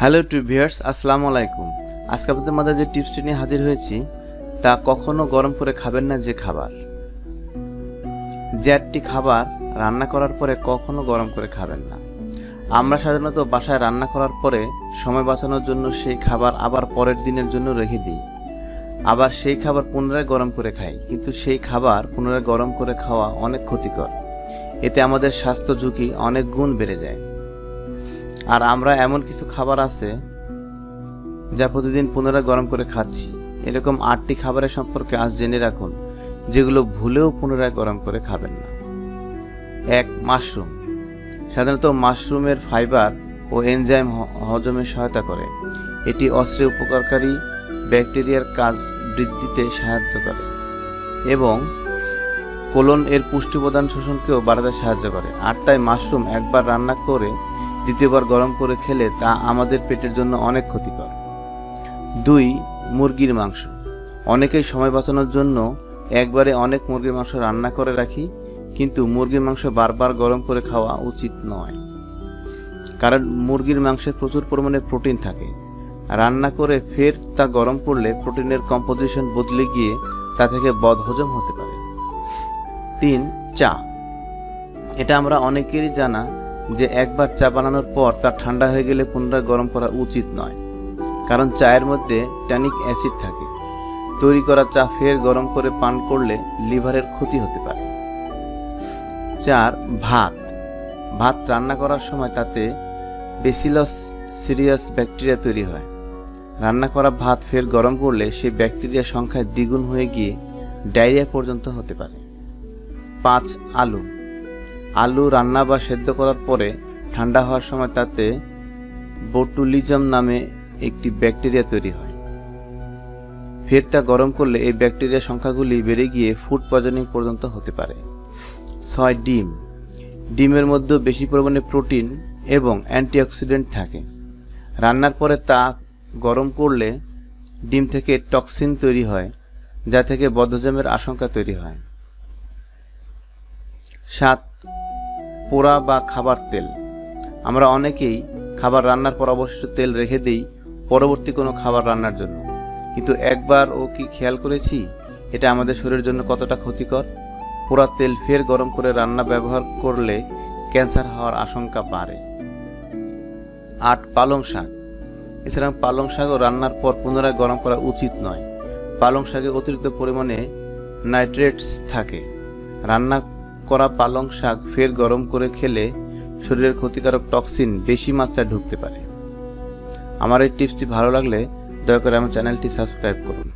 Hello ট্রিভিয়ার্স আসসালামু আলাইকুম। আজকে আপনাদের মাঝে যে টিপসটি নিয়ে হাজির হয়েছি, তা কখনো গরম করে খাবেন না যে খাবার। যে একটি খাবার রান্না করার পরে কখনো গরম করে খাবেন না। আমরা সাধারণত বাসায় রান্না করার পরে সময় বাঁচানোর জন্য সেই খাবার আবার পরের দিনের জন্য রেখে দিই। আবার সেই খাবার পুনরায় গরম করে খাই, কিন্তু সেই খাবার পুনরায় গরম করে খাওয়া অনেক ক্ষতিকর। এতে আমাদের স্বাস্থ্য ঝুঁকি অনেক গুণ বেড়ে যায়। আর আমরা এমন কিছু খাবার আছে যা প্রতিদিন পুনরায় গরম করে খাচ্ছি। এরকম আটটি খাবারের সম্পর্কে আজ জেনে রাখুন, যেগুলো ভুলেও পুনরায় গরম করে খাবেন না। এক, মাশরুম। সাধারণত মাশরুমের ফাইবার ও এনজাইম হজমে সহায়তা করে। এটি অস্ত্রে উপকারকারী ব্যাকটেরিয়ার কাজ বৃদ্ধিতে সাহায্য করে এবং কোলন এর পুষ্টি প্রদান শোষণকেও বাড়াতে সাহায্য করে। আর তাই মাশরুম একবার রান্না করে দ্বিতীয়বার গরম করে খেলে তা আমাদের পেটের জন্য অনেক ক্ষতিকর। দুই, মুরগির মাংস। অনেকেই সময় বাঁচানোর জন্য একবারে অনেক মুরগির মাংস রান্না করে রাখি, কিন্তু মুরগির মাংস বারবার গরম করে খাওয়া উচিত নয়। কারণ মুরগির মাংসে প্রচুর পরিমাণে প্রোটিন থাকে। রান্না করে ফের তা গরম করলে প্রোটিনের কম্পোজিশন বদলে গিয়ে তা থেকে বদহজম হতে পারে। তিন, চা। এটা আমরা অনেকেরই জানা যে একবার চা বানানোর পর তা ঠান্ডা হয়ে গেলে পুনরায় গরম করা উচিত নয়। কারণ চায়ের মধ্যে ট্যানিক অ্যাসিড থাকে। তৈরি করা চা ফের গরম করে পান করলে লিভারের ক্ষতি হতে পারে। চার, ভাত। ভাত রান্না করার সময় তাতে বেসিলস সিরিয়াস ব্যাকটেরিয়া তৈরি হয়। রান্না করা ভাত ফের গরম করলে সেই ব্যাকটেরিয়ার সংখ্যায় দ্বিগুণ হয়ে গিয়ে ডায়রিয়া পর্যন্ত হতে পারে। পাঁচ, আলু। আলু রান্না বা সেদ্ধ করার পরে ঠান্ডা হওয়ার সময় তাতে বোটুলিজম নামে একটি ব্যাকটেরিয়া তৈরি হয়। ফের তা গরম করলে এই ব্যাকটেরিয়া সংখ্যাগুলি বেড়ে গিয়ে ফুড পয়জনিং পর্যন্ত হতে পারে। ছয়, ডিম। ডিমের মধ্যে বেশি পরিমাণে প্রোটিন এবং অ্যান্টিঅক্সিডেন্ট থাকে। রান্নার পরে তা গরম করলে ডিম থেকে টক্সিন তৈরি হয়, যা থেকে বদ্ধজমের আশঙ্কা তৈরি হয়। সাত পোড়া বা খাবার তেল। আমরা অনেকেই খাবার রান্নার পর অবশিষ্ট তেল রেখে দিই পরবর্তী কোনো খাবার রান্নার জন্য। কিন্তু একবার ও কি খেয়াল করেছি? এটা আমাদের শরীরের জন্য কতটা ক্ষতিকর? পোড়া তেল ফের গরম করে রান্না ব্যবহার করলে ক্যান্সার হওয়ার আশঙ্কা বাড়ে। আট, পালং শাক। এছাড়া পালং শাকও রান্নার পর পুনরায় গরম করা উচিত নয়। পালং শাকে অতিরিক্ত পরিমাণে নাইট্রেটস থাকে। রান্না করা পালং শাক ফের গরম করে খেলে শরীরের ক্ষতিকারক টক্সিন বেশি মাত্রায় ঢুকতে পারে। আমার এই টিপসটি ভালো লাগলে দয়া করে আমার চ্যানেলটি সাবস্ক্রাইব করুন।